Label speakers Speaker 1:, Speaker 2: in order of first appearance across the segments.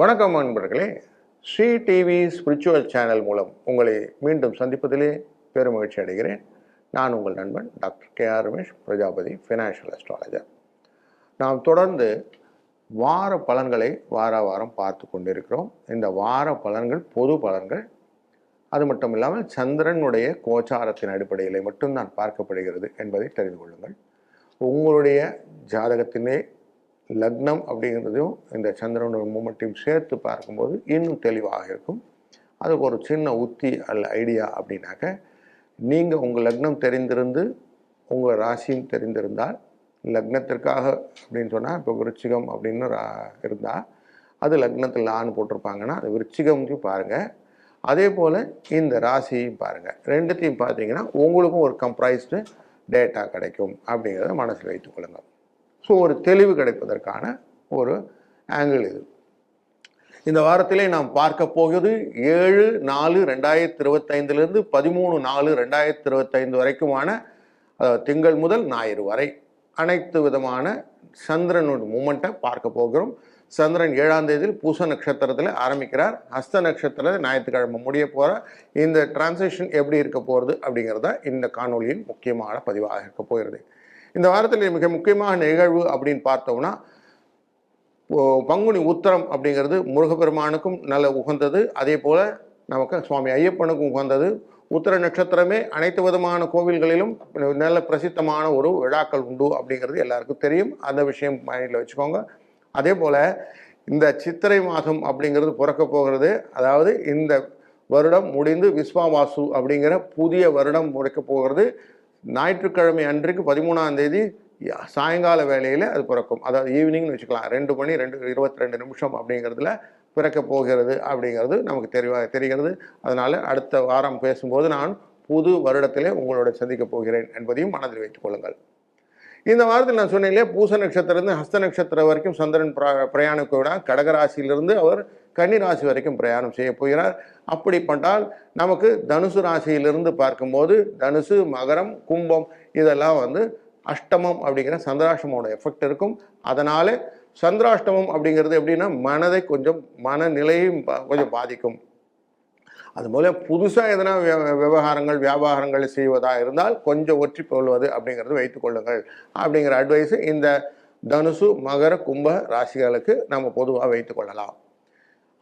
Speaker 1: வணக்கம் நண்பர்களே Sri TV spiritual channel மூலம் உங்களை மீண்டும் சந்திப்பதிலே பெருமகிழ்ச்சி அடைகிறேன். நான் உங்கள் நண்பன் doctor K R Ramesh Prajapati financial astrologer நாம் தொடர்ந்து வார பலன்களை வார வாரம் பார்த்து கொண்டிருக்கிறோம். இந்த வார பலன்கள் பொது பலன்கள் அது மட்டும் இல்லாமல் சந்திரனுடைய கோச்சாரத்தின் அடிப்படையில் மட்டும்தான் பார்க்கப்படுகிறது என்பதை தெரிந்து கொள்ளுங்கள். உங்களுடைய ஜாதகத்திலே லக்னம் அப்படிங்கிறதையும் இந்த சந்திரனோட மூமெண்ட்டையும் சேர்த்து பார்க்கும்போது இன்னும் தெளிவாக இருக்கும். அதுக்கு ஒரு சின்ன உத்தி அல்ல ஐடியா அப்படின்னாக்க நீங்கள் உங்கள் லக்னம் தெரிந்திருந்து உங்கள் ராசியும் தெரிந்திருந்தால் லக்னத்திற்காக அப்படின்னு சொன்னால் இப்போ விருச்சிகம் அப்படின்னு இருந்தால் அது லக்னத்தில் ஆண் போட்டிருப்பாங்கன்னா அது விருச்சிகம்லையும் பாருங்கள் அதே போல் இந்த ராசியையும் பாருங்கள் ரெண்டுத்தையும் பார்த்தீங்கன்னா உங்களுக்கும் ஒரு கம்ப்ரைஸ்டு டேட்டா கிடைக்கும் அப்படிங்கிறத மனசில் வைத்துக்கொள்ளுங்கள் ஸோ ஒரு தெளிவு கிடைப்பதற்கான ஒரு ஆங்கிள் இது. இந்த வாரத்திலே நாம் பார்க்க போகிறது ஏழு நாலு ரெண்டாயிரத்தி இருபத்தைந்துலேருந்து பதிமூணு நாலு ரெண்டாயிரத்தி இருபத்தைந்து வரைக்குமான அதாவது திங்கள் முதல் ஞாயிறு வரை அனைத்து விதமான சந்திரனோட மூமெண்ட்டை பார்க்க போகிறோம். சந்திரன் ஏழாம் தேதியில் பூச நட்சத்திரத்தில் ஆரம்பிக்கிறார். ஹஸ்த நட்சத்திரத்தில் ஞாயிற்றுக்கிழமை முடிய போகிற இந்த டிரான்சேக்ஷன் எப்படி இருக்க போகிறது அப்படிங்கிறத இந்த காணொலியின் முக்கியமான பதிவாக இருக்க போகிறது. இந்த வாரத்தில் மிக முக்கியமான நிகழ்வு அப்படின்னு பார்த்தோம்னா பங்குனி உத்தரம் அப்படிங்கிறது முருகப்பெருமானுக்கும் நல்ல உகந்தது. அதே போல் நமக்கு சுவாமி ஐயப்பனுக்கும் உகந்தது. உத்தர நட்சத்திரமே அனைத்து விதமான கோவில்களிலும் நல்ல பிரசித்தமான ஒரு விழாக்கள் உண்டு அப்படிங்கிறது எல்லாருக்கும் தெரியும். அந்த விஷயம் மைண்டில் வச்சுக்கோங்க. அதே போல் இந்த சித்திரை மாதம் அப்படிங்கிறது பிறக்க போகிறது. அதாவது இந்த வருடம் முடிந்து விஸ்வாவாசு அப்படிங்கிற புதிய வருடம் முறைக்க போகிறது. ஞாயிற்றுக்கிழமை அன்றைக்கு பதிமூணாம் தேதி சாயங்கால வேலையில் அது பிறக்கும். அதாவது ஈவினிங்னு வச்சுக்கலாம். ரெண்டு மணி ரெண்டு இருபத்தி ரெண்டு நிமிஷம் அப்படிங்கிறதுல பிறக்க போகிறது அப்படிங்கிறது நமக்கு தெளிவாக தெரிகிறது. அதனால் அடுத்த வாரம் பேசும்போது நான் புது வருடத்திலே உங்களோட சந்திக்கப் போகிறேன் என்பதையும் மனதில் வைத்துக் கொள்ளுங்கள். இந்த வாரத்தில் நான் சொன்னேன் பூச நட்சத்திரம் ஹஸ்த நட்சத்திரம் வரைக்கும் சந்திரன் பிரயாணிக்க விட கடகராசியிலிருந்து அவர் கன்னிராசி வரைக்கும் பிரயாணம் செய்ய போகிறார். அப்படிப்பட்டால் நமக்கு தனுசு ராசியிலிருந்து பார்க்கும்போது தனுசு மகரம் கும்பம் இதெல்லாம் வந்து அஷ்டமம் அப்படிங்கிற சந்திராஷ்டமோட எஃபெக்ட் இருக்கும். அதனால் சந்திராஷ்டமம் அப்படிங்கிறது எப்படின்னா மனதை கொஞ்சம் மனநிலையும் கொஞ்சம் பாதிக்கும். அதுபோல் புதுசாக எதனா விவகாரங்கள் வியாபாரங்கள் செய்வதாக இருந்தால் கொஞ்சம் ஒற்றி கொள்வது அப்படிங்கிறது வைத்துக்கொள்ளுங்கள் அப்படிங்கிற அட்வைஸு இந்த தனுசு மகர கும்ப ராசிகளுக்கு நம்ம பொதுவாக வைத்துக்கொள்ளலாம்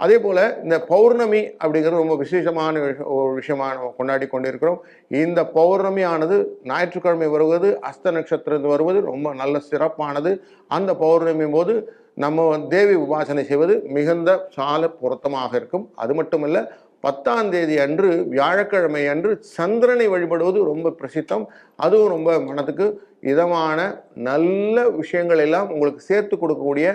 Speaker 1: அதே போல் இந்த பௌர்ணமி அப்படிங்கிறது ரொம்ப விசேஷமான ஒரு விஷயமாக நம்ம கொண்டாடி கொண்டிருக்கிறோம். இந்த பௌர்ணமி ஆனது ஞாயிற்றுக்கிழமை வருவது அஸ்த நட்சத்திரம் வருவது ரொம்ப நல்ல சிறப்பானது. அந்த பௌர்ணமி போது நம்ம தேவி உபாசனை செய்வது மிகுந்த சால பொருத்தமாக இருக்கும். அது மட்டுமல்ல பத்தாம் தேதி அன்று வியாழக்கிழமை அன்று சந்திரனை வழிபடுவது ரொம்ப பிரசித்தம். அதுவும் ரொம்ப மனதுக்கு இதமான நல்ல விஷயங்கள் எல்லாம் உங்களுக்கு சேர்த்து கொடுக்கக்கூடிய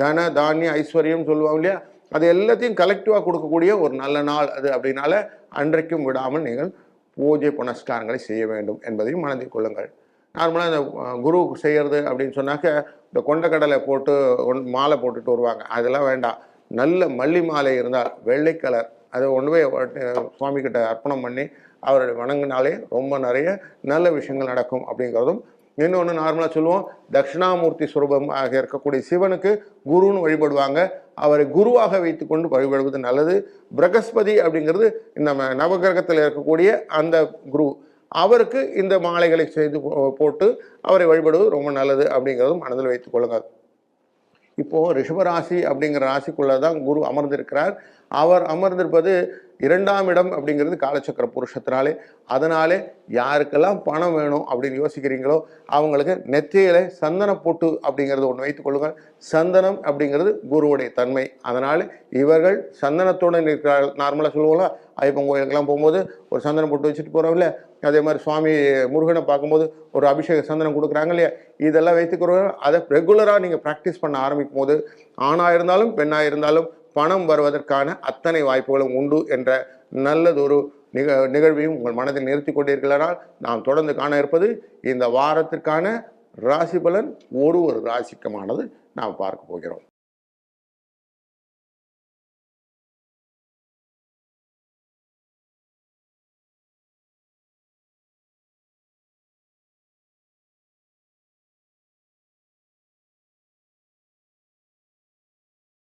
Speaker 1: தன தானிய ஐஸ்வர்யம் சொல்லுவாங்க இல்லையா? அது எல்லாத்தையும் கலெக்டிவாக கொடுக்கக்கூடிய ஒரு நல்ல நாள் அது அப்படின்னால அன்றைக்கும் விடாமல் நீங்கள் பூஜை புனஸ்காரங்களை செய்ய வேண்டும் என்பதையும் மனதில் கொள்ளுங்கள். நார்மலாக இந்த குரு செய்கிறது அப்படின்னு சொன்னாக்க இந்த கொண்டக்கடலை போட்டு மாலை போட்டுட்டு வருவாங்க. அதெல்லாம் வேண்டாம். நல்ல மல்லி மாலை இருந்தால் வெள்ளை கலர் அதை கொண்டு போய் சுவாமி கிட்ட அர்ப்பணம் பண்ணி அவருடைய வணங்கினாலே ரொம்ப நிறைய நல்ல விஷயங்கள் நடக்கும் அப்படிங்கிறதும் இன்னொன்று நார்மலாக சொல்லுவோம் தட்சிணாமூர்த்தி சுரூபம் ஆக இருக்கக்கூடிய சிவனுக்கு குருன்னு வழிபடுவாங்க. அவரை குருவாக வைத்துக்கொண்டு வழிபடுவது நல்லது. பிரகஸ்பதி அப்படிங்கிறது இந்த நவகிரகத்தில் இருக்கக்கூடிய அந்த குரு அவருக்கு இந்த மாலைகளை செய்து போட்டு அவரை வழிபடுவது ரொம்ப நல்லது அப்படிங்கிறதும் மனதில் வைத்துக் கொள்ளுங்கள். இப்போது ரிஷபராசி அப்படிங்கிற ராசிக்குள்ளே தான் குரு அமர்ந்திருக்கிறார். அவர் அமர்ந்திருப்பது இரண்டாம் இடம் அப்படிங்கிறது காலச்சக்கர புருஷத்தினாலே. அதனாலே யாருக்கெல்லாம் பணம் வேணும் அப்படின்னு யோசிக்கிறீங்களோ அவங்களுக்கு நெத்தியில சந்தன பொட்டு அப்படிங்கிறது ஒன்று வைத்துக் கொள்ளுங்கள். சந்தனம் அப்படிங்கிறது குருவுடைய தன்மை. அதனால் இவர்கள் சந்தனத்துடன் இருக்கிற நார்மலாக சொல்லுவோம்ல ஐப்பன் கோயிலுக்கெல்லாம் போகும்போது ஒரு சந்தனம் போட்டு வச்சுட்டு போகிறோம் அதே மாதிரி சுவாமி முருகனை பார்க்கும்போது ஒரு அபிஷேக சந்தனம் கொடுக்குறாங்க இல்லையா? இதெல்லாம் வைத்துக்கிறவங்க அதை ரெகுலராக நீங்கள் ப்ராக்டிஸ் பண்ண ஆரம்பிக்கும் போது ஆணாக இருந்தாலும் பெண்ணாக இருந்தாலும் பணம் வருவதற்கான அத்தனை வாய்ப்புகளும் உண்டு என்ற நல்லதொரு நிக நிகழ்வையும் உங்கள் மனதில் நிறுத்தி கொண்டீர்களானால் நாம் தொடர்ந்து காண இருப்பது இந்த வாரத்திற்கான ராசி பலன் ஒரு ஒரு ராசிக்கமானது நாம் பார்க்க போகிறோம்.